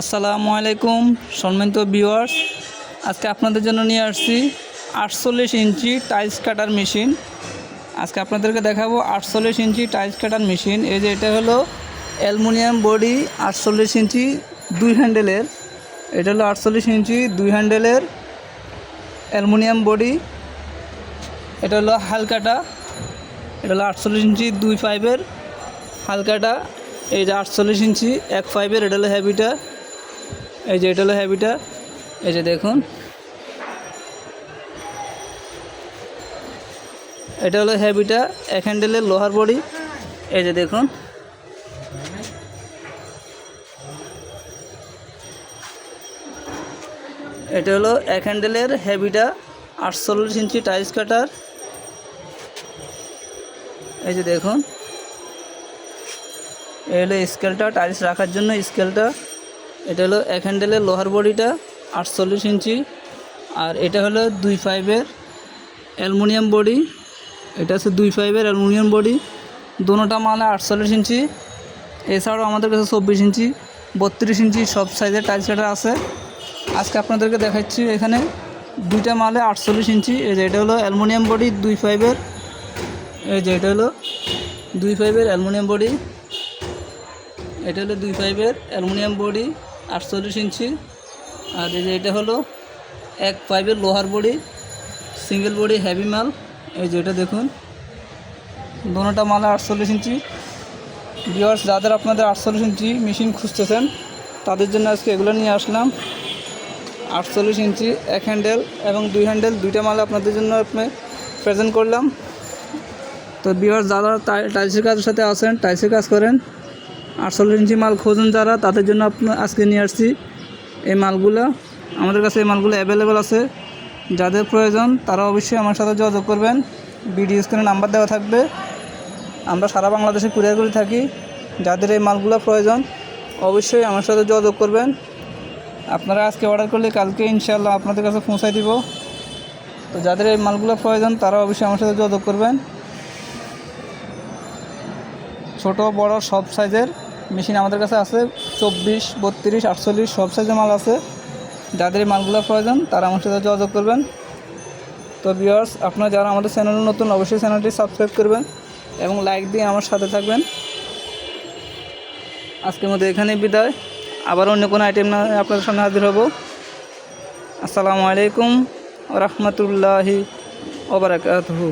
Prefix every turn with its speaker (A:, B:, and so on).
A: আসসালামু আলাইকুম, সম্মানিত ভিউয়ার্স আজকে আপনাদের জন্য নিয়ে আসছি আটচল্লিশ ইঞ্চি টাইলস কাটার মেশিন আজকে আপনাদেরকে দেখাবো আটচল্লিশ ইঞ্চি টাইলস কাটার মেশিন এই যে এটা হলো অ্যালুমিনিয়াম বডি আটচল্লিশ ইঞ্চি দুই হ্যান্ডেলের। এটা হলো আটচল্লিশ ইঞ্চি দুই হ্যান্ডেলের অ্যালুমিনিয়াম বডি। এটা হলো হালকাটা এটা হলো আটচল্লিশ ইঞ্চি দুই ফাইভের হালকাটা এই যে আটচল্লিশ ইঞ্চি এক ফাইভের এটা হলো হ্যাবিটা এই যে এটা হলো হ্যাবিটা, এই যে দেখুন। এটা হলো হ্যাবিটা, এক হ্যান্ডেলের লোহার বডি, এই যে দেখুন। এটা হলো এক হ্যান্ডেলের হ্যাবিটা, আটচল্লিশ ইঞ্চি টাইলস কাটার। এই যে দেখুন। এই হলো স্কেলটা, টাইলস রাখার জন্য স্কেলটা। এটা হলো এক হ্যান্ডেলের লোহার বডিটা আটচল্লিশ ইঞ্চি। আর এটা হলো দুই ফাইভের অ্যালুমিনিয়াম বডি। এটা হচ্ছে দুই ফাইভের অ্যালুমিনিয়াম বডি। দুটোটা মালে আটচল্লিশ ইঞ্চি। এছাড়াও আমাদের কাছে চব্বিশ ইঞ্চি, বত্রিশ ইঞ্চি সব সাইজের টাইলস কাটা আছে। আজকে আপনাদেরকে দেখাচ্ছি এখানে দুইটা মালে আটচল্লিশ ইঞ্চি। এই যে এটা হলো অ্যালুমিনিয়াম বডি দুই ফাইভের এই যে এটা হলো দুই ফাইভের অ্যালুমিনিয়াম বডি। এটা হলো দুই ফাইভের অ্যালুমিনিয়াম বডি। আটচল্লিশ ইঞ্চি। আর এই যে এটা হলো এক পাইপের লোহার বডি, সিঙ্গেল বডি হেভি মাল। এই যে এটা দেখুন, দোনোটা মাল আটচল্লিশ ইঞ্চি। ভিওয়ার্স যাদের আপনাদের আটচল্লিশ ইঞ্চি মেশিন খুঁজতেছেন, তাদের জন্য আজকে এগুলো নিয়ে আসলাম। আটচল্লিশ ইঞ্চি, এক হ্যান্ডেল এবং দুই হ্যান্ডেল দুইটা মাল আপনাদের জন্য আপনি প্রেজেন্ট করলাম। তো ভিওয়ার্স যারা টাই- টাইলসের কাজের সাথে আছেন টাইলসের কাজ করেন আটচল্লিশ ইঞ্চি মাল খোঁজেন যারা, তাদের জন্য আপনার আজকে নিয়ে আসছি এই মালগুলো। আমাদের কাছে এই মালগুলো অ্যাভেলেবেল আছে। যাদের প্রয়োজন, তারা অবশ্যই আমার সাথে যোগাযোগ করবেন। ভিডিও স্ক্রিনে নাম্বার দেওয়া থাকবে। আমরা সারা বাংলাদেশে কুরিয়ার করে থাকি। যাদের এই মালগুলো প্রয়োজন, অবশ্যই আমার সাথে যোগাযোগ করবেন। আপনারা আজকে অর্ডার করলে কালকে ইনশাল্লাহ আপনাদের কাছে পৌঁছায় দিব। তো যাদের এই মালগুলো প্রয়োজন, তারা অবশ্যই আমার সাথে যোগাযোগ করবেন। ছোট, বড় সব সাইজের মেশিন আমাদের কাছে আছে। চব্বিশ, বত্রিশ, আটচল্লিশ সব সাইজের মাল আছে। যাদের মালগুলো প্রয়োজন, তারা আমার সাথে যোগাযোগ করবেন। তো ভিউয়ার্স আপনারা যারা আমাদের চ্যানেল নতুন, অবশ্যই চ্যানেলটি সাবস্ক্রাইব করবেন এবং লাইক দিয়ে আমার সাথে থাকবেন। আজকের মধ্যে এখানেই বিদায়। আবার অন্য কোনো আইটেম না আপনাদের সামনে হাজির হব। আসসালামু আলাইকুম রহমতুল্লাহি ওবরাকাতহু